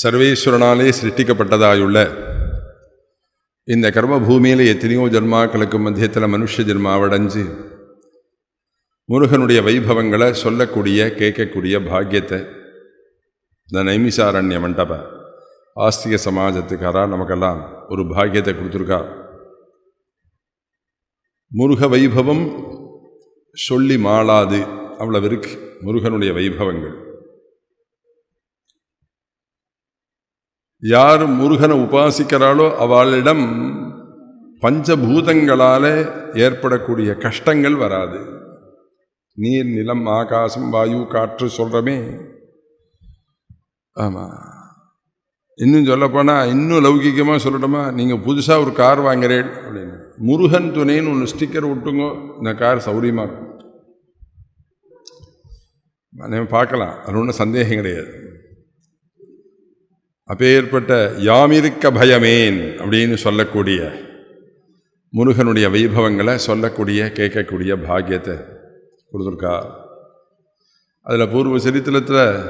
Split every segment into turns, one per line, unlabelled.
சர்வேஸ்வரனாலே சிருஷ்டிக்கப்பட்டதாயுள்ள இந்த கர்மபூமியில் எத்தனையோ ஜென்மாக்களுக்கு மத்தியத்தில் மனுஷ ஜென்மாவடைஞ்சு முருகனுடைய வைபவங்களை சொல்லக்கூடிய கேட்கக்கூடிய பாக்கியத்தை இந்த நைமிசாரண்ய மண்டப ஆஸ்திக சமாஜத்துக்காராக நமக்கெல்லாம் ஒரு பாக்கியத்தை கொடுத்துருக்கா. முருக வைபவம் சொல்லி மாளாது அவ்வளவு இருக்கு முருகனுடைய வைபவங்கள். யார் முருகனை உபாசிக்கிறாளோ அவளிடம் பஞ்சபூதங்களால் ஏற்படக்கூடிய கஷ்டங்கள் வராது. நீர் நிலம் ஆகாசம் வாயு காற்று சொல்கிறமே ஆமாம் இன்னும் சொல்லப்போனால் இன்னும் லௌகிகமாக சொல்லட்டுமா? நீங்கள் புதுசாக ஒரு கார் வாங்குறேன் அப்படின்னு. முருகன் துணைன்னு ஒன்று ஸ்டிக்கர் விட்டுங்க இந்த கார் சௌரியமாக இருக்கும். பார்க்கலாம். அது ஒன்றும் சந்தேகம் கிடையாது. அப்பேற்பட்ட யாமிருக்க பயமேன் அப்படின்னு சொல்லக்கூடிய முருகனுடைய வைபவங்களை சொல்லக்கூடிய கேட்கக்கூடிய பாக்கியத்தை கொடுத்துருக்கா. அதில் பூர்வ சரித்திரத்தில்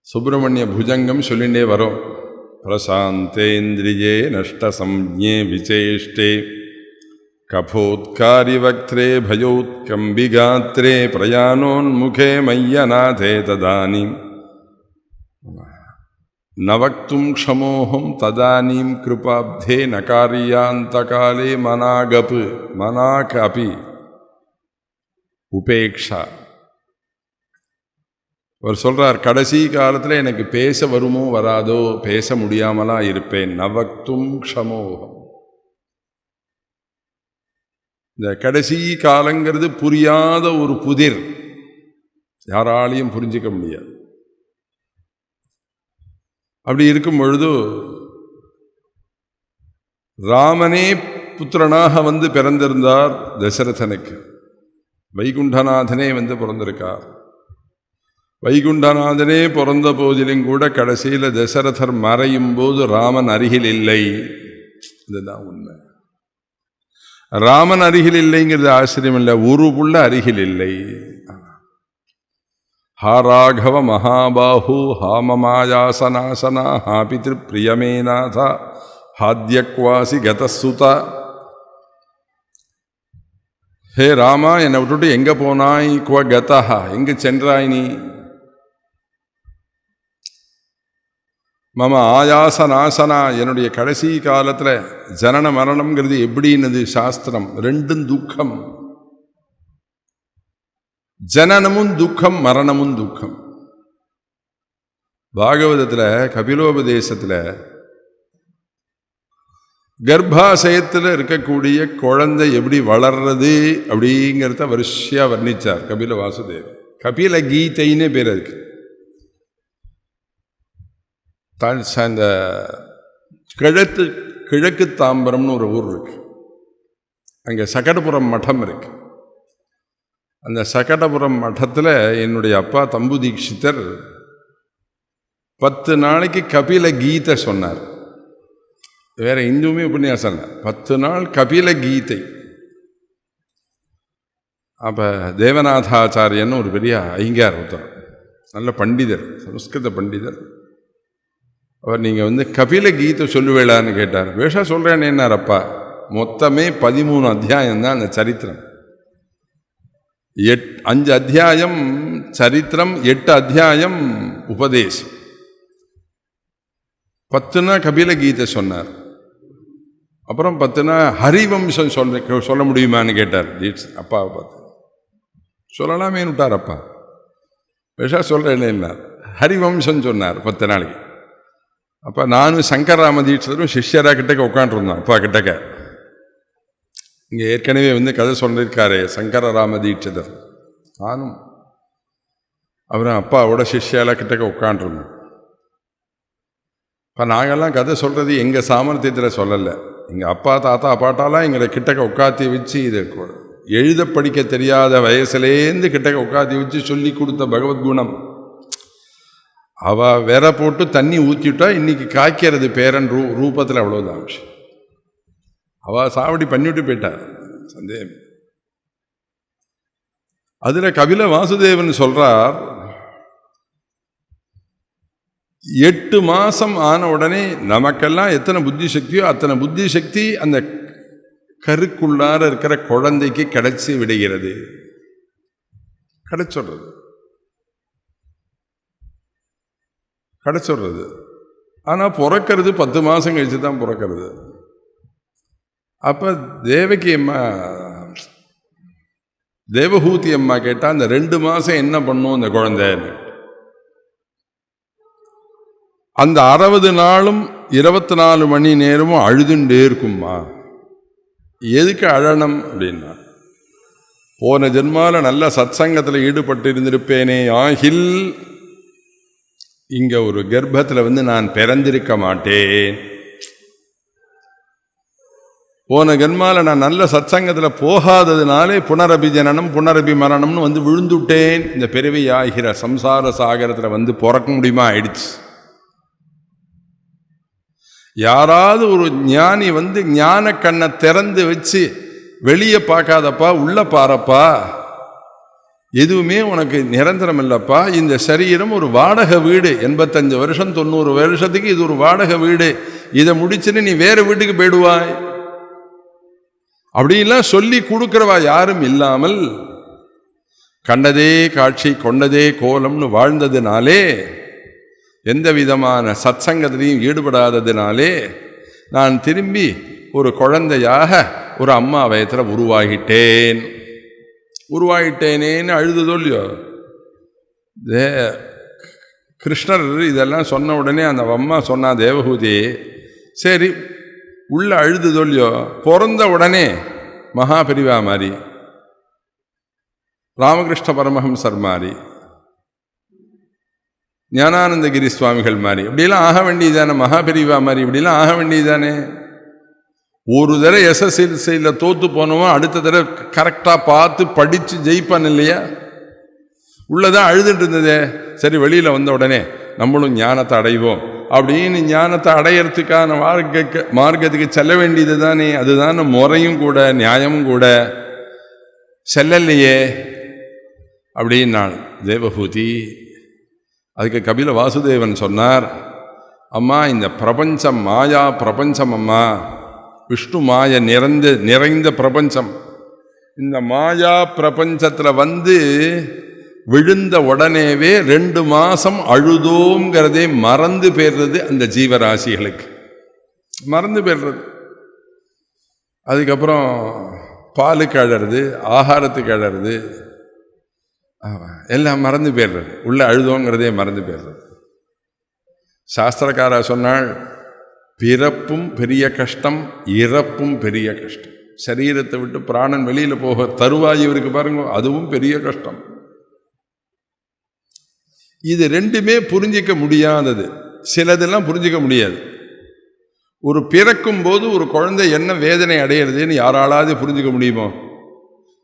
சுப்பிரமணிய புஜங்கம் சொல்லிகிட்டே வரும். பிரசாந்தேந்திரியே நஷ்ட சம்ஜே விசேஷ்டே கபோத்காரிவக்திரே பயோத்கம்பிகாத்திரே பிரயாணோன்முகே மையநாதே ததானி. நவக்தும் க்ஷமோகம் ததானீம் கிருபாப்தே நகாரியாந்தகாலே மனாகப்பு மனாக் அபி உபேக்ஷா. அவர் சொல்கிறார் கடைசி காலத்தில் எனக்கு பேச வருமோ வராதோ பேச முடியாமலா இருப்பேன். நவக்தும் க்ஷமோகம் இந்த கடைசி காலங்கிறது புரியாத ஒரு புதிர். யாராலையும் புரிஞ்சிக்க முடியாது. அப்படி இருக்கும் பொழுது ராமனே புத்திரனாக வந்து பிறந்திருந்தார் தசரதனுக்கு. வைகுண்டநாதனே வந்து பிறந்திருக்கார். வைகுண்டநாதனே பிறந்த போதிலும் கூட கடைசியில் தசரதர் மறையும் போது ராமன் அருகில் இல்லை. இதுதான் உண்மை. ராமன் அருகில் இல்லைங்கிறது ஆச்சரியம் இல்லை ஒரு புள்ள அருகில் இல்லை. ஹா ராகவ மகாபாஹு ஹா மமாயாசனாசனா ஹா பிதிருப்பிரியமேநாத ஹாத்யக்வாசி கதசுதா ஹே ராமா என்னை விட்டுட்டு எங்கே போனாய்? குவ கதா எங்கே சென்றாய் நீ? மம ஆயாச நாசனா என்னுடைய கடைசி காலத்தில் ஜனன மரணம்ங்கிறது எப்படின்னது சாஸ்திரம் ரெண்டும் துக்கம். ஜனனமும் துக்கம் மரணமும் துக்கம். பாகவதத்தில் கபிலோபதேசத்தில் கர்ப்பாசயத்தில் இருக்கக்கூடிய குழந்தை எப்படி வளர்றது அப்படிங்கிறத வரிசையாக வர்ணிச்சார் கபில வாசுதேவ் கபில கீதைன்னு பேர் இருக்கு தான் அந்த கிழக்கு கிழக்கு தாம்பரம்னு ஒரு ஊர் இருக்கு. அங்கே சகடபுரம் மட்டம் இருக்கு. அந்த சகடபுரம் மட்டத்தில் என்னுடைய அப்பா தம்பு தீட்சிதர் பத்து நாளைக்கு கபில கீதை சொன்னார். வேற இந்துவுமே உபன்யாசம் இல்லை. பத்து நாள் கபில கீதை. அப்போ தேவநாதாச்சாரியன்னு ஒரு பெரிய ஐங்கார் ஒருத்தர். நல்ல பண்டிதர் சம்ஸ்கிருத பண்டிதர். அவர் நீங்கள் வந்து கபில கீதை சொல்லுவேளான்னு கேட்டார். வேஷா சொல்கிறேன்னு என்னார் அப்பா. மொத்தமே பதிமூணு அத்தியாயம் தான் அந்த சரித்திரம். எட் அஞ்சு அத்தியாயம் சரித்திரம் எட்டு அத்தியாயம் உபதேசம் பத்துனா கபில கீதை சொன்னார் அப்புறம் பத்துனா ஹரிவம்சம் சொல்ல சொல்ல முடியுமான்னு கேட்டார் தீட்ஸ் அப்பாவை பார்த்து சொல்லலாமேன்னு விட்டார் அப்பா விஷா சொல்கிறேன் என்ன ஹரிவம்சம் சொன்னார் பத்து நாளைக்கு அப்போ நானும் சங்கராம தீட்சரும் சிஷ்யரா கிட்டக்க உட்காண்ட்ருந்தோம் அப்பா கிட்டக்க இங்கே ஏற்கனவே வந்து கதை சொல்லியிருக்காரு சங்கரராம தீட்சிதர் நானும் அவரும் அப்பாவோட சிஷ்யால கிட்டக்க உட்காண்டிருந்தோம் இப்போ நாங்கள்லாம் கதை சொல்கிறது எங்கள் சாமர்த்தியத்தில் சொல்லலை. எங்கள் அப்பா தாத்தா பாட்டாலாம் எங்களை கிட்டக்க உட்காத்தி வச்சு இது எழுத படிக்க தெரியாத வயசுலேருந்து கிட்டக்க உட்காத்தி வச்சு சொல்லி கொடுத்த பகவத்குணம் அவள் வெற போட்டு தண்ணி ஊற்றிவிட்டா இன்றைக்கி காய்க்கிறது பேரன் ரூ ரூபத்தில் அவ்வளோதான் விஷயம். அவள் சாவடி பண்ணிவிட்டு போயிட்டா. சந்தேகம். அதில் கபில வாசுதேவன் சொல்கிறார் எட்டு மாதம் ஆன உடனே நமக்கெல்லாம் எத்தனை புத்தி சக்தியோ அத்தனை புத்தி சக்தி அந்த கருக்குள்ளார இருக்கிற குழந்தைக்கு கிடைச்சி விடுகிறது. கிடைச்சிடுறது. கிடைச்சிடுறது. ஆனால் பிறக்கிறது பத்து மாதம் கழிச்சு தான் பிறக்கிறது. அப்போ தேவகி அம்மா தேவஹூதி அம்மா கேட்டால் அந்த ரெண்டு மாதம் என்ன பண்ணும் அந்த குழந்தைன்னு அந்த அறுபது நாளும் இருபத்தி நாலு மணி நேரமும் அழுதுண்டே இருக்கும்மா. எதுக்கு அழணும்? அப்படின்னா போன ஜென்மால நல்ல சத்சங்கத்தில் ஈடுபட்டு இருந்திருப்பேனே ஆகில் இங்கே ஒரு கர்ப்பத்தில் வந்து நான் பிறந்திருக்க மாட்டேன். போன ஜென்மாவில் நான் நல்ல சத்சங்கத்தில் போகாததுனாலே புனரபி ஜனனம் புனரபி மரணம்னு வந்து விழுந்துட்டேன். இந்த பிறவி ஆகிற சம்சார சாகரத்தில் வந்து பிறக்க முடியுமா? ஆயிடுச்சு. யாராவது ஒரு ஞானி வந்து ஞான கண்ணை திறந்து வச்சு வெளியே பார்க்காதப்பா உள்ள பாரப்பா. எதுவுமே உனக்கு நிரந்தரம் இல்லைப்பா. இந்த சரீரம் ஒரு வாடகை வீடு. எண்பத்தஞ்சு வருஷம் தொண்ணூறு வருஷத்துக்கு இது ஒரு வாடகை வீடு. இதை முடிச்சுன்னு நீ வேறு வீட்டுக்கு போயிடுவாய். அப்படிலாம் சொல்லி கொடுக்குறவா யாரும் இல்லாமல் கண்டதே காட்சி கொண்டதே கோலம்னு வாழ்ந்ததுனாலே எந்த விதமான சத்சங்கத்திலையும் ஈடுபடாததினாலே நான் திரும்பி ஒரு குழந்தையாக ஒரு அம்மா வயத்தில் உருவாகிட்டேன். உருவாகிட்டேனேன்னு அழுதுதோ இல்லையோ? தே கிருஷ்ணர் இதெல்லாம் சொன்ன உடனே அந்த அம்மா சொன்னா தேவகூதி சரி உள்ள அழுதுதோ இல்லையோ பிறந்த உடனே மகாபெரிவா மாதிரி ராமகிருஷ்ண பரமஹம்சர் மாதிரி ஞானானந்தகிரி சுவாமிகள் மாதிரி இப்படிலாம் ஆக வேண்டியதானே மகாபெரிவா மாதிரி இப்படிலாம் ஆக வேண்டியதானே ஒரு தடவை எஸ்எஸ்எல்சியில் தோற்று போனவன் அடுத்த தடவை கரெக்டாக பார்த்து படித்து ஜெயிப்பான் இல்லையா? உள்ளதான் அழுதுட்டு இருந்ததே. சரி வெளியில் வந்த உடனே நம்மளும் ஞானத்தை அடைவோம். அப்படின்னு ஞானத்தை அடையறதுக்கான மார்க்க மார்க்கத்துக்கு செல்ல வேண்டியது தானே. அதுதானே முறையும் கூட நியாயமும் கூட. செல்லலையே அப்படின்னாள். தேவபூதி அதுக்கு கபில வாசுதேவன் சொன்னார் அம்மா இந்த பிரபஞ்சம் மாயா பிரபஞ்சம் அம்மா. விஷ்ணு மாய நிறைந்த நிறைந்த பிரபஞ்சம். இந்த மாயா பிரபஞ்சத்தில் வந்து விழுந்த உடனேவே ரெண்டு மாதம் அழுதோங்கிறதே மறந்து போயிடுறது அந்த ஜீவராசிகளுக்கு. மறந்து போயிடுறது. அதுக்கப்புறம் பாலுக்கு அழறது ஆகாரத்துக்கு அழறது எல்லாம் மறந்து போயிடுறது. உள்ளே அழுதோங்கிறதே மறந்து போயிடுறது. சாஸ்திரக்காரா சொன்னால் பிறப்பும் பெரிய கஷ்டம் இறப்பும் பெரிய கஷ்டம். சரீரத்தை விட்டு பிராணன் வெளியில் போக தருவாய் இவருக்கு பாருங்க அதுவும் பெரிய கஷ்டம். இது ரெண்டுமே புரிஞ்சிக்க முடியாதது. சிலதெல்லாம் புரிஞ்சிக்க முடியாது. ஒரு பிறக்கும் போது ஒரு குழந்தை என்ன வேதனை அடையிறதுன்னு யாராலாவது புரிஞ்சுக்க முடியுமோ?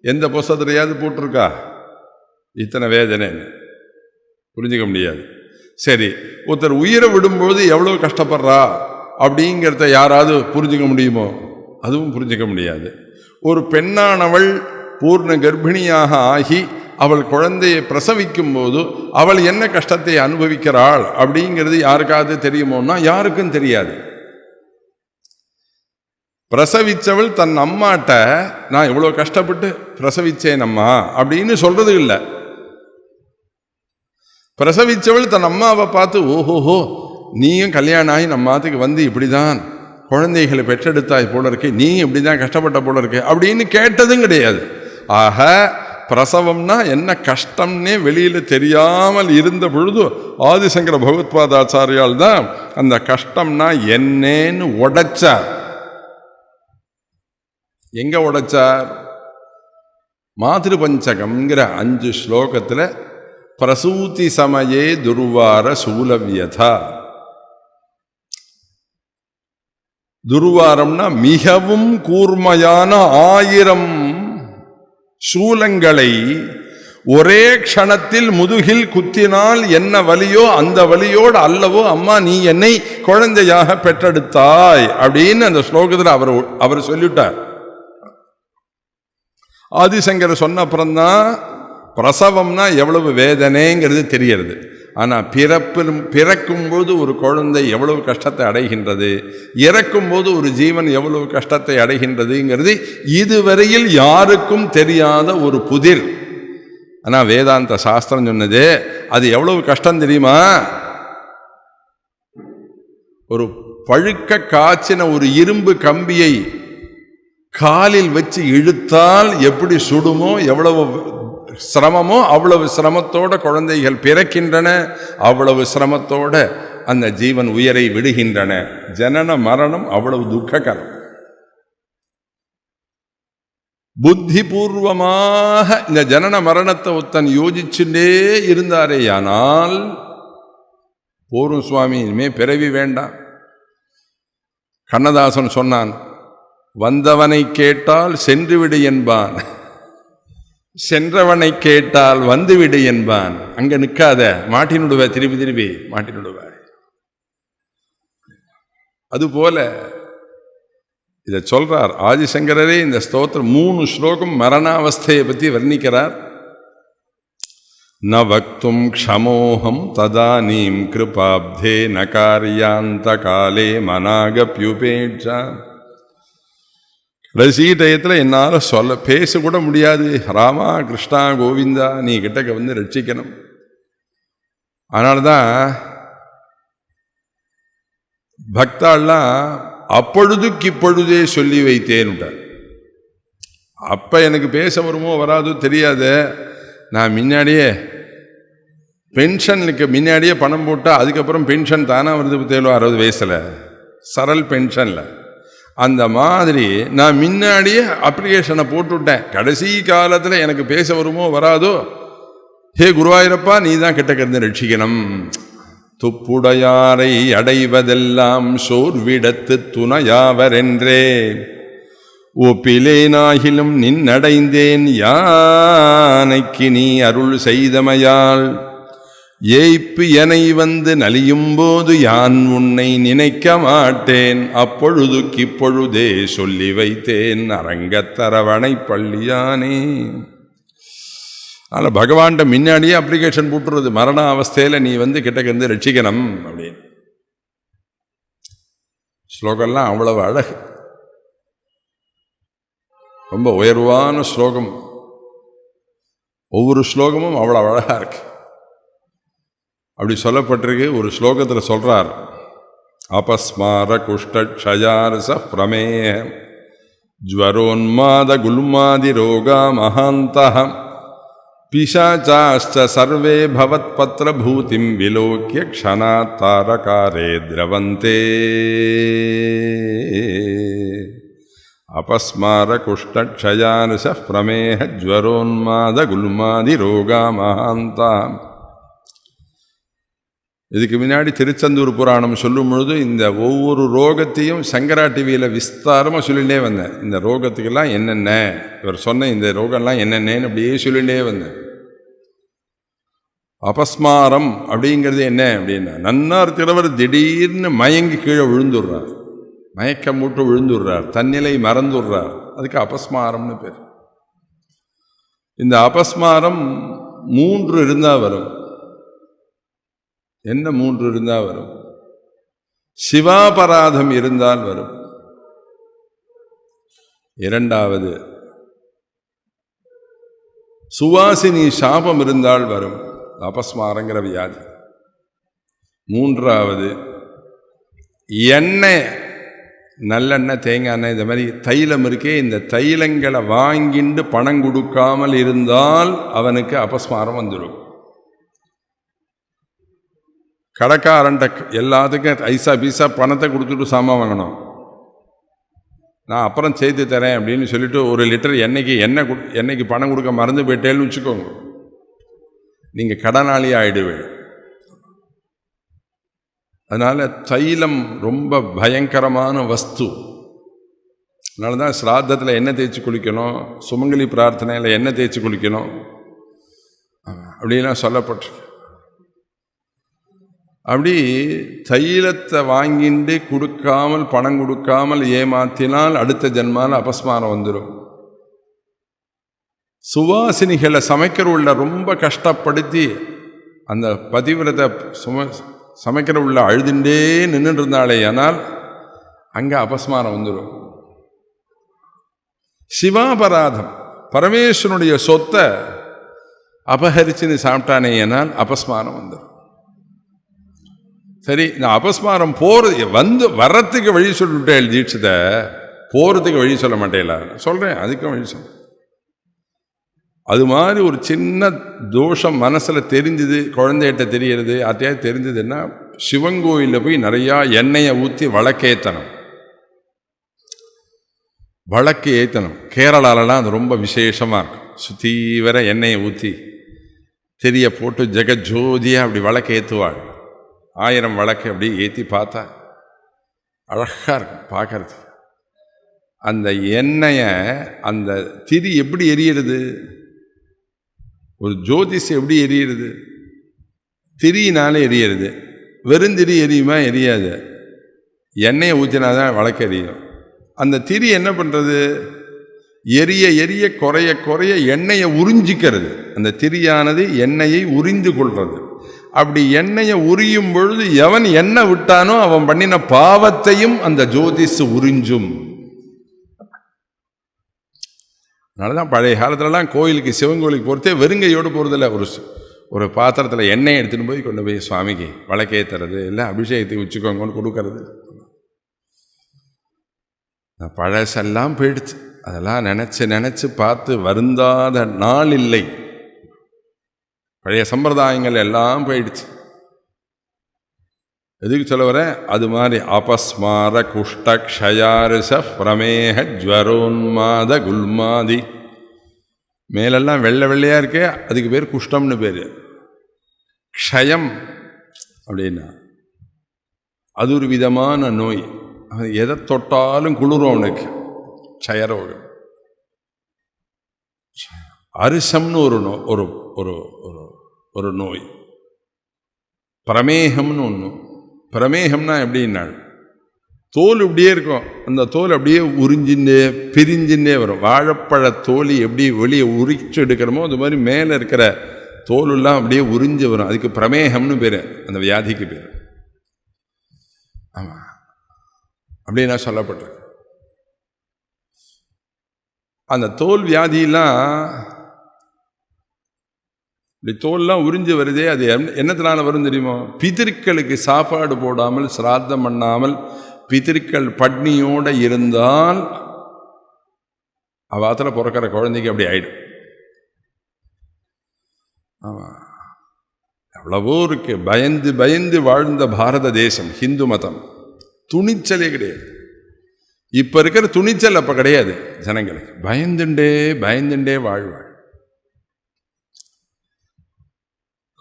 எந்த புஸ்தத்துலையாவது போட்டிருக்கா? இத்தனை வேதனைன்னு புரிஞ்சுக்க முடியாது. சரி ஒருத்தர் உயிரை விடும்போது எவ்வளோ கஷ்டப்படுறா? அப்படிங்கிறத யாராவது புரிஞ்சுக்க முடியுமோ? அதுவும் புரிஞ்சுக்க முடியாது. ஒரு பெண்ணானவள் பூர்ண கர்ப்பிணியாக ஆகி அவள் குழந்தையை பிரசவிக்கும் போது அவள் என்ன கஷ்டத்தை அனுபவிக்கிறாள் அப்படிங்கிறது யாருக்காவது தெரியுமோன்னா யாருக்கும் தெரியாது. பிரசவிச்சவள் தன் அம்மாட்ட நான் இவ்வளோ கஷ்டப்பட்டு பிரசவித்தேன் அம்மா அப்படின்னு சொல்றது இல்லை. பிரசவிச்சவள் தன் அம்மாவை பார்த்து ஓஹோஹோ நீயும் கல்யாணம் ஆகி நம்ம மாத்துக்கு வந்து இப்படிதான் குழந்தைகளை பெற்றெடுத்தாய் போல இருக்கு நீ இப்படி தான் கஷ்டப்பட்ட போல இருக்கு அப்படின்னு கேட்டதும் கிடையாது. ஆக பிரசவம்னா என்ன கஷ்டம்னே வெளியில் தெரியாமல் இருந்த பொழுது ஆதிசங்கர பகவத்பாதாச்சாரியால் தான் அந்த கஷ்டம்னா என்னன்னு உடைச்சார். எங்க உடைச்சார்? மாதிரு பஞ்சகம்ங்கிற அஞ்சு ஸ்லோகத்தில் பிரசூதி சமயே துர்வார சூலவியதா. துர்வாரம்னா மிகவும் கூர்மையான ஆயிரம் சூலங்களை ஒரே க்ஷணத்தில் முதுகில் குத்தினால் என்ன வலியோ அந்த வலியோடு அல்லவோ அம்மா நீ என்னை குழந்தையாக பெற்றெடுத்தாய் அப்படின்னு அந்த ஸ்லோகத்தில் அவர் அவர் சொல்லிவிட்டார் ஆதிசங்கர் சொன்ன அப்புறம்தான் பிரசவம்னா எவ்வளவு வேதனைங்கிறது தெரியறது. ஆனால் பிறப்பிலும் பிறக்கும்போது ஒரு குழந்தை எவ்வளவு கஷ்டத்தை அடைகின்றது இறக்கும்போது ஒரு ஜீவன் எவ்வளவு கஷ்டத்தை அடைகின்றதுங்கிறது இதுவரையில் யாருக்கும் தெரியாத ஒரு புதிர். ஆனால் வேதாந்த சாஸ்திரம் சொன்னது அது எவ்வளவு கஷ்டம் தெரியுமா? ஒரு பழுக்க காய்ச்சின ஒரு இரும்பு கம்பியை காலில் வச்சு இழுத்தால் எப்படி சுடுமோ எவ்வளவு சிரமமோ அவ்வளவு சிரமத்தோட குழந்தைகள் பிறக்கின்றன அவ்வளவு சிரமத்தோட அந்த ஜீவன் உயரை விடுகின்றன. ஜனன மரணம் அவ்வளவு துக்ககரம். புத்திபூர்வமாக இந்த ஜனன மரணத்தை ஒருத்தன் யோசிச்சுட்டே இருந்தாரேயானால் போரும் சுவாமி இனிமே பிறவி வேண்டாம். கண்ணதாசன் சொன்னான் வந்தவனை கேட்டால் சென்றுவிடு என்பான். சென்றவனை கேட்டால் வந்துவிடு என்பான். அங்க நிற்காத. மாட்டினுடுவ திருப்பி திருப்பி மாட்டினுடுவ அதுபோல இதை சொல்றார். ஆதிசங்கரரே இந்த ஸ்தோத்திரம் மூணு ஸ்லோகம் மரணாவஸ்தையை பற்றி வர்ணிக்கிறார். ந வக்தும் க்ஷமோகம் ததானீம் கிருபாப்தே ந காரியாந்த காலே மனாகப்யுபேட்சா கடைசி டயத்தில் என்னால் சொல்ல பேசக்கூட முடியாது. ராமா கிருஷ்ணா கோவிந்தா நீ கிட்டக்க வந்து ரட்சிக்கணும். அதனால தான் பக்தாள்லாம் அப்பொழுதுக்கு இப்பொழுதே சொல்லி வைத்தேன்ட்டார் அப்போ எனக்கு பேச வருமோ வராதோ தெரியாது நான் முன்னாடியே பென்ஷனுக்கு முன்னாடியே பணம் போட்டால் அதுக்கப்புறம் பென்ஷன் தானாக வருது பத்தேழோ அறுபது வயசில்? சரல் பென்ஷனில். அந்த மாதிரி நான் முன்னாடியே அப்ளிகேஷனை போட்டுவிட்டேன் கடைசி காலத்தில் எனக்கு பேச வருமோ வராதோ? ஹே குருவாயிரப்பா நீ தான் கிட்ட கிடந்து ரட்சிக்கணும். துப்புடையாரை அடைவதெல்லாம் சோர்விடத்து துணையாவரென்றே ஒப்பிலேனாகிலும் நின்னடைந்தேன் யானைக்கு நீ அருள் செய்தமையால். ஏய்ப்பு எனை வந்து நலியும்போது யான் உன்னை நினைக்க மாட்டேன். அப்பொழுதுக்கிப்பொழுதே சொல்லி வைத்தேன் அரங்கத்தரவணை பள்ளியானே. அதனால் பகவான்கிட்ட முன்னாடியே அப்ளிகேஷன் போட்டுறது மரண அவஸ்தையில் நீ வந்து கிட்டக்க இருந்து ரட்சிக்கணும் அப்படின்னு. ஸ்லோகம்லாம் அவ்வளவு அழகு. ரொம்ப உயர்வான ஸ்லோகம். ஒவ்வொரு ஸ்லோகமும் அவ்வளோ அழகாக இருக்குது அப்படி சொல்லப்பட்டிருக்கு, ஒரு ஸ்லோகத்தில் சொல்கிறார் அபஸ்மார குஷ்டக்ஷயாரச பிரமேய ஜ்வரோன்மாத குல்மாதி ரோகா மகாந்தா पिशाचाश्च सर्वे भवत्पत्रभूतिं विलोक्य क्षणात् तारकारे द्रवन्ते अपस्मारकुष्ठक्षयानुशः प्रमेहज्वरोन्मादगुल्मादिरोगामहान्ताम् இதுக்கு முன்னாடி திருச்செந்தூர் புராணம் சொல்லும் பொழுது இந்த ஒவ்வொரு ரோகத்தையும் சங்கரா டிவியில் விஸ்தாரமாக சொல்லிகிட்டே வந்தேன். இந்த ரோகத்துக்கெல்லாம் என்னென்ன? இவர் சொன்ன இந்த ரோகம்லாம் என்னென்னன்னு அப்படியே சொல்லிகிட்டே வந்தேன். அபஸ்மாரம் அப்படிங்கிறது என்ன அப்படின்னா நன்னார் திறவர் திடீர்னு மயங்கி கீழே விழுந்துடுறார். மயக்கம் மூட்டு விழுந்துடுறார். தன்னிலை மறந்துடுறார். அதுக்கு அபஸ்மாரம்னு பேர். இந்த அபஸ்மாரம் மூன்று இருந்தால் வரும். என்ன மூன்று இருந்தால் வரும்? சிவாபராதம் இருந்தால் வரும். இரண்டாவது சுவாசினி சாபம் இருந்தால் வரும். அபஸ்மாரங்கிற வியாதி. மூன்றாவது எண்ணெய் நல்லெண்ணெய் தேங்காய் எண்ணெய் இந்த மாதிரி தைலம் இருக்கே இந்த தைலங்களை வாங்கிண்டு பணம் கொடுக்காமல் இருந்தால் அவனுக்கு அபஸ்மாரம் வந்துடும். கடைக்காரன்ட்ட எல்லாத்துக்கும் ஐசா பீசா பணத்தை கொடுத்துட்டு சாமான் வாங்கணும். நான் அப்புறம் செய்து தரேன் அப்படின்னு சொல்லிட்டு ஒரு லிட்டர் எண்ணெய்க்கு எண்ணெய் கொடு எண்ணெய்க்கு பணம் கொடுக்க மறந்து போயிட்டேன்னு வச்சுக்கோங்க. நீங்கள் கடனாளி ஆகிடுவேன் அதனால் தைலம் ரொம்ப பயங்கரமான வஸ்து. அதனால தான் ஸ்ராத்தத்தில் எண்ணெய் தேய்ச்சி குளிக்கணும் சுமங்கலி பிரார்த்தனையில் எண்ணெய் தேய்ச்சி குளிக்கணும். அப்படிலாம் சொல்லப்பட்டிருக்கு. அப்படி தைலத்தை வாங்கிண்டு கொடுக்காமல் பணம் கொடுக்காமல் ஏமாத்தினால் அடுத்த ஜென்மாவில் அபஸ்மானம் வந்துடும் சுவாசினிகளை சமைக்கிறவுள்ள ரொம்ப கஷ்டப்படுத்தி அந்த பதிவிரத்தை சும சமைக்கிற உள்ள அழுதுண்டே நின்றுட்டு இருந்தாலே ஆனால் அங்கே அபஸ்மானம் வந்துடும் சிவாபராதம் பரமேஸ்வரனுடைய சொத்தை அபகரிச்சுன்னு சாப்பிட்டானே ஆனால் அபஸ்மானம் வந்துடும் சரி இந்த அபஸ்மாரம் போகிறது வந்து வர்றதுக்கு வழி சொல்லிவிட்டேன் தீட்சித போகிறதுக்கு வழி சொல்ல மாட்டேல சொல்கிறேன் அதுக்கும் வழி சொல்ல அது மாதிரி ஒரு சின்ன தோஷம் மனசில் தெரிஞ்சுது குழந்தைகிட்ட தெரியறது யார்ட்டையாவது தெரிஞ்சதுன்னா சிவங்கோயிலில் போய் நிறையா எண்ணெயை ஊற்றி வழக்கேற்றணும் வழக்கு ஏற்றணும் கேரளாலலாம் அது ரொம்ப விசேஷமாக இருக்கும். சுத்தீவிர எண்ணெயை ஊற்றி தெரிய போட்டு ஜெகஜோதியாக அப்படி வழக்கு ஏற்றுவாள் ஆயிரம் வழக்கு அப்படியே ஏற்றி பார்த்தா அழகாக இருக்கும் பார்க்கறது அந்த எண்ணெயை அந்த திரி எப்படி எரியிறது? ஒரு ஜோதிஷ் எப்படி எரியிறது? திரியினால எரியிறது. வெறுந்திரி எரியுமா? எரியாது. எண்ணெயை ஊற்றினாதான் வழக்கு எரியும். அந்த திரி என்ன பண்ணுறது எரிய எரிய குறைய குறைய எண்ணெயை உறிஞ்சிக்கிறது. அந்த திரியானது எண்ணெயை உறிந்து கொள்வது அப்படி எண்ணெயை உரியும் பொழுது எவன் என்ன விட்டானோ அவன் பண்ணின பாவத்தையும் அந்த ஜோதிஷு உறிஞ்சும். அதனால தான் பழைய காலத்துலலாம் கோயிலுக்கு சிவன் கோயிலுக்கு போகிறதே வெறுங்கையோடு போகிறதில்ல ஒரு ஒரு பாத்திரத்தில் எண்ணெய் எடுத்துகிட்டு போய் கொண்டு போய் சுவாமிக்கு வழக்கேற்றுறது இல்லை அபிஷேகத்துக்கு வச்சுக்கோங்கன்னு கொடுக்கறது. பழசெல்லாம் போயிடுச்சு. அதெல்லாம் நினச்சி நினச்சி பார்த்து வருந்தாத நாள் இல்லை. பழைய சம்பிரதாயங்கள் எல்லாம் போயிடுச்சு. எதுக்கு சொல்ல வரேன் அது மாதிரி அபஸ்மார குஷ்ட க்ஷயாரிச பிரமேக ஜுவரோன்மாத குல்மாதி. மேலெல்லாம் வெள்ளை வெள்ளையாக இருக்கே அதுக்கு பேர் குஷ்டம்னு பேர். க்ஷயம் அப்படின்னா அது ஒரு விதமான நோய். எதை தொட்டாலும் குளிரும் அவனுக்கு. க்ஷயரோகம். அரிசம்னு ஒரு நோ ஒரு ஒரு ஒரு ஒரு நோய். பிரமேகம்னு ஒன்று பிரமேகம்னா எப்படின்னாள்? தோல் இப்படியே இருக்கும். அந்த தோல் அப்படியே உறிஞ்சின்னே பிரிஞ்சின்னே வரும். வாழைப்பழ தோல் எப்படி வெளியே உரிச்சு எடுக்கிறோமோ அது மாதிரி மேலே இருக்கிற தோலெல்லாம் அப்படியே உறிஞ்சு வரும். அதுக்கு பிரமேகம்னு பேர். அந்த வியாதிக்கு பேர். ஆமாம் அப்படி நான் சொல்லப்பட்டேன் அந்த தோல் வியாதியெல்லாம் இப்படி தோல்லாம் உறிஞ்சு வருதே அது என்னத்தினால வரும் தெரியுமோ? பிதிருக்களுக்கு சாப்பாடு போடாமல் சிராத்தம் பண்ணாமல் பிதிருக்கள் பட்னியோடு இருந்தால் அவாத்தில் பிறக்கிற குழந்தைக்கு அப்படி ஆயிடும். ஆமாம் எவ்வளவோ இருக்கு. பயந்து பயந்து வாழ்ந்த பாரத தேசம் ஹிந்து மதம். துணிச்சலே கிடையாது. இப்போ இருக்கிற துணிச்சல் அப்போ கிடையாது ஜனங்களுக்கு. பயந்துண்டே பயந்துண்டே வாழ்வாள்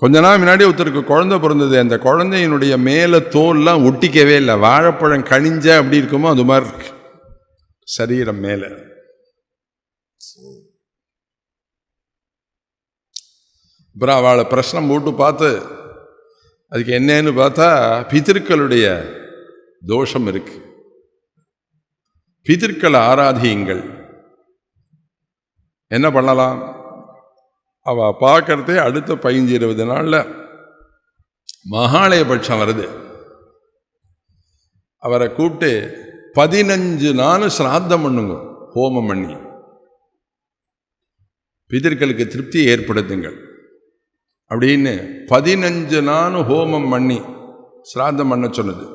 கொஞ்ச நாள் முன்னாடி ஒருத்தருக்கு குழந்தை பிறந்தது. அந்த குழந்தையினுடைய மேலே தோல்லாம் ஒட்டிக்கவே இல்லை. வாழைப்பழம் கனிஞ்ச அப்படி இருக்குமோ அது மாதிரி இருக்கு. சரீரம் மேலே. அப்புறம் அவளை பிரச்சனை போட்டு பார்த்து அதுக்கு என்னன்னு பார்த்தா பித்திருக்களுடைய தோஷம் இருக்கு. பித்திருக்களை ஆராதியுங்கள். என்ன பண்ணலாம்? அவ பார்க்கறதே அடுத்த பதினஞ்சு இருபது நாளில் மகாலயபட்சம் வருது. அவரை கூப்பிட்டு பதினஞ்சு நாள் சிராத்தம் பண்ணுங்க ஹோமம் பண்ணி. பிதர்களுக்கு திருப்தியை ஏற்படுத்துங்கள். அப்படின்னு பதினஞ்சு நாள் ஹோமம் பண்ணி சிராத்தம் பண்ண சொன்னது.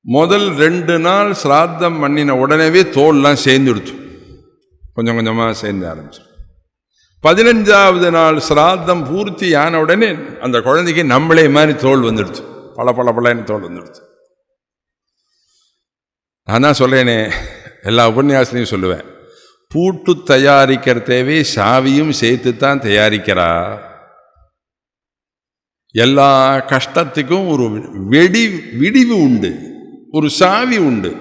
முதல் ரெண்டு நாள் சிராத்தம் பண்ணின உடனேவே தோல்லாம் சேர்ந்துடுச்சு. கொஞ்சம் கொஞ்சமாக சேர்ந்து ஆரம்பிச்சு பதினஞ்சாவது நாள் சிராத்தம் பூர்த்தி ஆன உடனே அந்த குழந்தைக்கு நம்மளே மாதிரி தோல் வந்துடுச்சு. பல பல பலன்னு தோல் வந்துடுச்சு. நான் தான் சொல்கிறேனே எல்லா உபன்யாசத்தையும் சொல்லுவேன். பூட்டு தயாரிக்கிறதேவே சாவியும் சேர்த்து தான் தயாரிக்கிறா. எல்லா கஷ்டத்துக்கும் ஒரு வெடி விடிவு உண்டு. ஒரு சாவி உண்டு.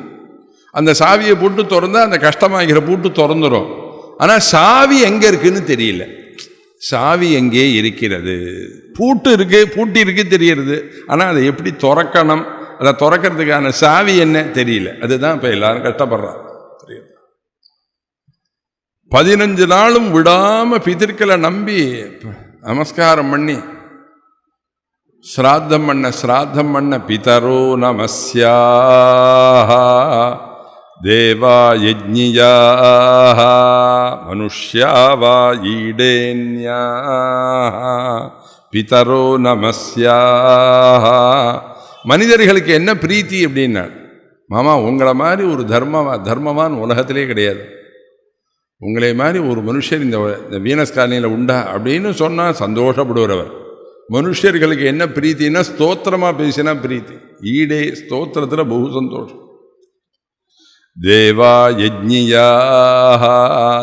அந்த சாவியை போட்டு திறந்தால் அந்த கஷ்டமாகிற பூட்டு திறந்துடும் ஆனால் சாவி எங்கே இருக்குன்னு தெரியல. சாவி எங்கே இருக்கிறது? பூட்டு இருக்கு பூட்டி இருக்கு தெரியறது. ஆனால் அதை எப்படி திறக்கணும்? அதை திறக்கிறதுக்கான சாவி என்ன? தெரியல. அதுதான் இப்போ எல்லாரும் கஷ்டப்படுறான் தெரியுது பதினஞ்சு நாளும் விடாம பிதிர்களை நம்பி நமஸ்காரம் பண்ணி ஸ்ராத்தம் பண்ண ஸ்ராத்தம் பண்ண பிதரோ நமஸ்யா. தேவா யஜ்ஞியா மனுஷ்யா வா ஈடேன்யா பிதரோ நமஸ்யாக மனிதர்களுக்கு என்ன பிரீத்தி அப்படின்னா மாமா உங்களை மாதிரி ஒரு தர்மமா தர்மவான் உலகத்திலே கிடையாது. உங்களை மாதிரி ஒரு மனுஷர் இந்த இந்த வீனஸ் காலனியில் உண்டா அப்படின்னு சொன்னால் சந்தோஷப்படுகிறவர். மனுஷர்களுக்கு என்ன பிரீத்தின்னா ஸ்தோத்திரமாக பேசினா பிரீத்தி. ஈடே ஸ்தோத்திரத்தில் பகு சந்தோஷம் தேவா யஜ்ஞியா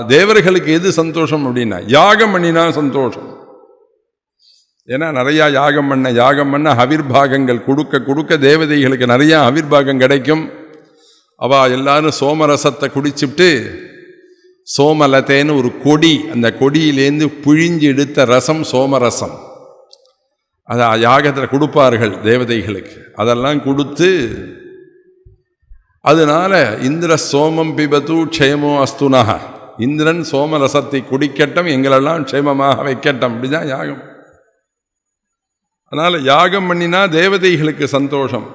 தேவர்களுக்கு எது சந்தோஷம் அப்படின்னா யாகம் பண்ணினா சந்தோஷம். ஏன்னா நிறையா யாகம் பண்ண யாகம் பண்ண அவிர்பாகங்கள் கொடுக்க கொடுக்க தேவதைகளுக்கு நிறையா அவிர்பாகம் கிடைக்கும். அவள் எல்லாரும் சோமரசத்தை குடிச்சுட்டு சோமலத்தைன்னு ஒரு கொடி அந்த கொடியிலேருந்து பிழிஞ்சு எடுத்த ரசம் சோமரசம். அதை யாகத்தில் கொடுப்பார்கள் தேவதைகளுக்கு. அதெல்லாம் கொடுத்து அதனால இந்திர சோமம் பிபத்து க்ஷேமோ அஸ்துனக இந்திரன் சோமரசத்தை குடிக்கட்டும் எங்களெல்லாம் க்ஷேமமாக வைக்கட்டும். அப்படிதான் யாகம். அதனால் யாகம் பண்ணினா தேவதைகளுக்கு சந்தோஷம்.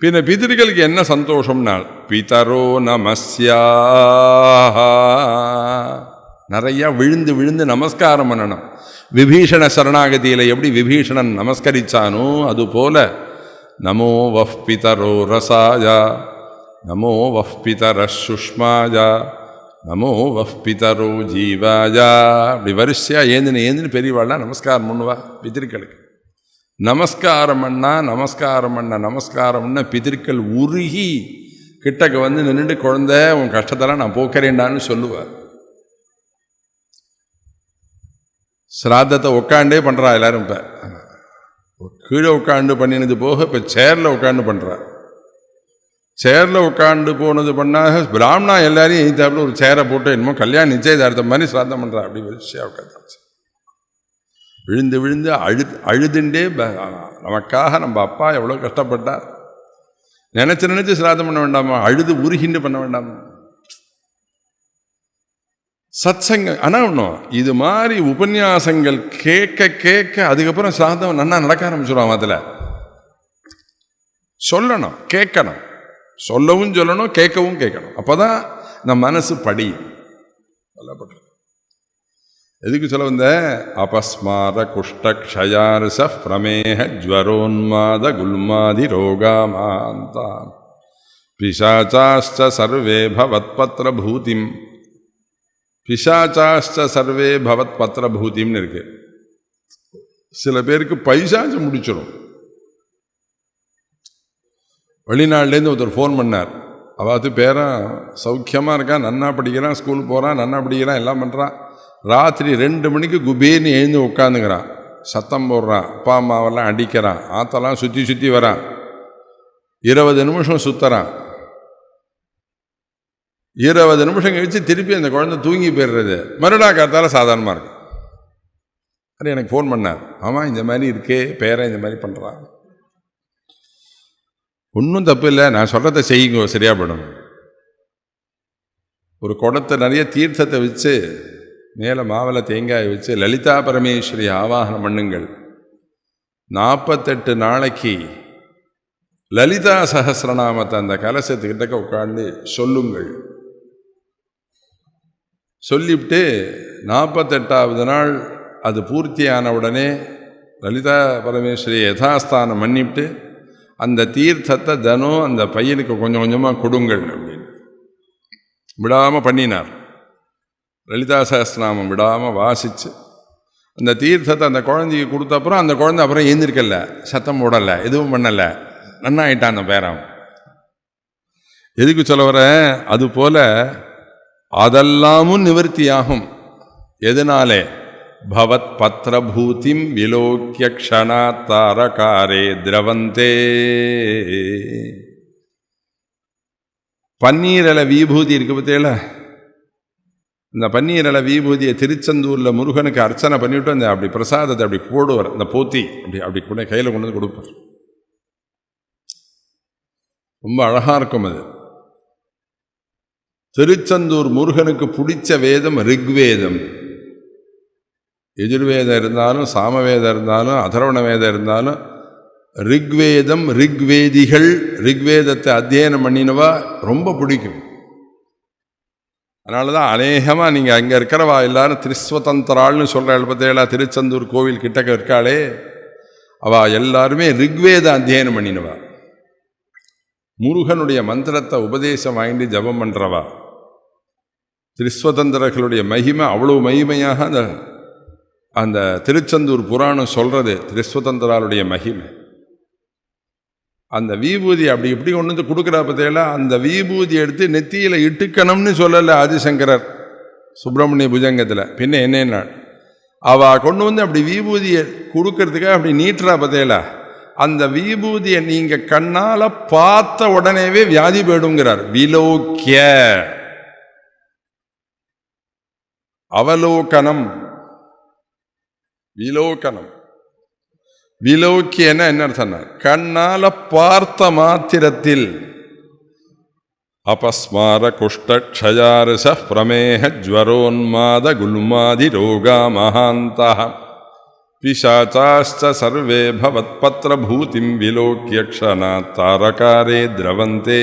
பின்ன பிதிர்களுக்கு என்ன சந்தோஷம்னால் பிதரோ நமஸ்யா நிறையா விழுந்து விழுந்து நமஸ்காரம் பண்ணணும். விபீஷண சரணாகதியில் எப்படி விபீஷணன் நமஸ்கரிச்சானோ அதுபோல நமோ வஃப் பிதரோ ரசாயா. நமோ வஃப் பிதர சுஷ்மாயா நமோ வஃப் ஜீவாயா அப்படி வரிசையாக ஏந்தின ஏந்தின பெரியவாள்லாம் நமஸ்காரம் பண்ணுவா பித்திருக்களுக்கு. நமஸ்காரம் பண்ணா நமஸ்காரம் பண்ண நமஸ்காரம் பண்ண பிதிர்கள் உருகி கிட்டக்கு வந்து நின்றுட்டு குழந்த உன் கஷ்டத்தெல்லாம் நான் போக்குறேன்டான்னு சொல்லுவார் சிராதத்தை உட்காண்டே பண்ணுறா எல்லாரும் இப்போ. கீழே உட்காந்து பண்ணினது போக இப்போ சேரில் உட்காந்து பண்ணுறா சேரில் உட்காந்து போனது பண்ணாக பிராமணா எல்லாரையும் எய்த்தாப்புல ஒரு சேரை போட்டு என்னமோ கல்யாணம் நிச்சயதார்த்தம் மாதிரி சிராதம் பண்ணுறா அப்படி வரிசையாக உட்காந்து விழுந்து விழுந்து அழு அழுதுண்டே நமக்காக நம்ம அப்பா எவ்வளோ கஷ்டப்பட்டார். நினச்சி நினச்சி சிராதம் பண்ண வேண்டாமா? அழுது உருகிண்டு பண்ண வேண்டாமா? சத்சங்க ஆனால் ஒன்றும் இது மாதிரி உபன்யாசங்கள் கேட்க கேட்க அதுக்கப்புறம் சிராதம் நன்னா நடக்க ஆரம்பிச்சிடுவான் அதில் சொல்லணும் கேட்கணும். சொல்லவும் சொல்லணும் கேட்கவும் கேட்கணும். அப்போ தான் இந்த மனசு படி சொல்லப்பட்டு எதுக்கு சொல்ல வந்த? அபஸ்மார குஷ்டக்ஷயாரச பிரமேக ஜ்வரோன்மாத குல்மாதி ரோகாமாந்தான் பிசாச்சாஸ்ச சர்வே பவத் பத்ர பூதிம். பிசாச்சாஸ்ச சர்வே பவத் பத்ர பூதிம்னு இருக்கு. சில பேருக்கு பைசாச்சு முடிச்சிடும் வெளிநாட்டிலேருந்து ஒருத்தர் ஃபோன் பண்ணார். அதாவது பேரன் சௌக்கியமாக இருக்கான் நன்னா படிக்கிறான் ஸ்கூல் போகிறான் நன்னா படிக்கிறான் எல்லாம் பண்ணுறான் ராத்திரி ரெண்டு மணிக்கு குபேர்னு எழுந்து உட்காந்துக்கிறான். சத்தம் போடுறான் அப்பா அம்மாவெல்லாம் அடிக்கிறான் ஆத்தெல்லாம் சுற்றி சுற்றி வரான். இருபது நிமிஷம் சுற்றுறான் இருபது நிமிஷம் கழித்து திருப்பி அந்த குழந்தை தூங்கி போயிடுறது. மறுநா காத்தால சாதாரணமாக இருக்கும் அது எனக்கு ஃபோன் பண்ணார். ஆமாம் இந்த மாதிரி இருக்கே பேரன் இந்த மாதிரி பண்ணுறான் ஒன்றும் தப்பு இல்லை நான் சொல்கிறத செய்யுங்க சரியாக படும் ஒரு குடத்தை நிறைய தீர்த்தத்தை வச்சு மேலே மாவளை தேங்காயை வச்சு லலிதா பரமேஸ்வரி ஆவாகனம் பண்ணுங்கள். நாற்பத்தெட்டு நாளைக்கு லலிதா சகசிரநாமத்தை அந்த கலசத்துக்கிட்டக்க உட்காந்து சொல்லுங்கள். சொல்லிவிட்டு நாற்பத்தெட்டாவது நாள் அது பூர்த்தியான உடனே லலிதா பரமேஸ்வரியை யதாஸ்தானம் பண்ணிவிட்டு அந்த தீர்த்தத்தை தினம் அந்த பையனுக்கு கொஞ்சம் கொஞ்சமாக கொடுங்கள் அப்படின்னு. விடாமல் பண்ணினார். லலிதா சகஸ்திரநாமம் விடாமல் வாசித்து அந்த தீர்த்தத்தை அந்த குழந்தைக்கு கொடுத்த அப்புறம் அந்த குழந்தை அப்புறம் எழுந்திருக்கல சத்தம் போடலை எதுவும் பண்ணலை. நன்னாயிட்டான் அந்த பேரம் எதுக்கு சொல்ல வரேன் அதுபோல் அதெல்லாமும் நிவர்த்தியாகும். எதனாலே? பவத் பத்திரபூதிம் விலோக்கிய க்ஷணா தாரகாரே திரவந்தே பன்னீரல விபூதி இருக்கு பார்த்தேல இந்த பன்னீரல விபூதியை திருச்செந்தூரில் முருகனுக்கு அர்ச்சனை பண்ணிவிட்டு அந்த அப்படி பிரசாதத்தை அப்படி போடுவார். அந்த போத்தி அப்படி அப்படி கூட கையில் கொண்டு வந்து கொடுப்பார். ரொம்ப அழகாக இருக்கும் அது. திருச்செந்தூர் முருகனுக்கு பிடிச்ச வேதம் ரிக்வேதம். எஜுர்வேதம் இருந்தாலும் சாமவேதம் இருந்தாலும் அதர்வண வேதம் இருந்தாலும் ரிக்வேதம் ரிக்வேதிகள் ரிக்வேதத்தை அத்தியனம் பண்ணினவா ரொம்ப பிடிக்கும். அதனால தான் அநேகமாக நீங்கள் அங்கே இருக்கிறவா எல்லாரும் திரிஸ்வதந்திராள்னு சொல்கிற பற்றியெல்லாம் திருச்செந்தூர் கோவில் கிட்டக்க இருக்காளே அவள் எல்லாருமே ரிக்வேத அத்தியனம் பண்ணினவா. முருகனுடைய மந்திரத்தை உபதேசம் வாங்கி ஜபம் பண்ணுறவா திரிஸ்வதந்திரர்களுடைய மகிமை அவ்வளோ மகிமையாக அந்த அந்த திருச்செந்தூர் புராணம் சொல்கிறது திருஸ்வதந்திராளுடைய மகிமை. அந்த விபூதி அப்படி இப்படி கொண்டு வந்து கொடுக்குறா பற்றியெல்லாம் அந்த விபூதி எடுத்து நெத்தியில் இட்டுக்கணும்னு சொல்லலை ஆதிசங்கரர் சுப்பிரமணிய புஜங்கத்தில். பின்ன என்னென்ன அவ கொண்டு வந்து அப்படி விபூதியை கொடுக்கறதுக்காக அப்படி நீட்டுறா பற்றியல அந்த விபூதியை நீங்கள் கண்ணால் பார்த்த உடனேவே வியாதி போயிடுங்கிறார். விலோக்கிய அவலோகனம். ವಿಲೋಕನಂ വിലോക്യന എന്നർത്ഥന കണ്ണാല പാർത്ത മാതിരത്തിൽ അപസ്മാര കുഷ്ഠക്ഷയാരസ പ്രമേഹ ജ്വരോന്മാദ ഗുൽമാതി രോഗാ മഹാന്ത പിശാചാശ്ച സർവേ ഭവത്പത്രഭൂതിം വിലോക്യക്ഷണ താരകാരേ ദ്രവന്തേ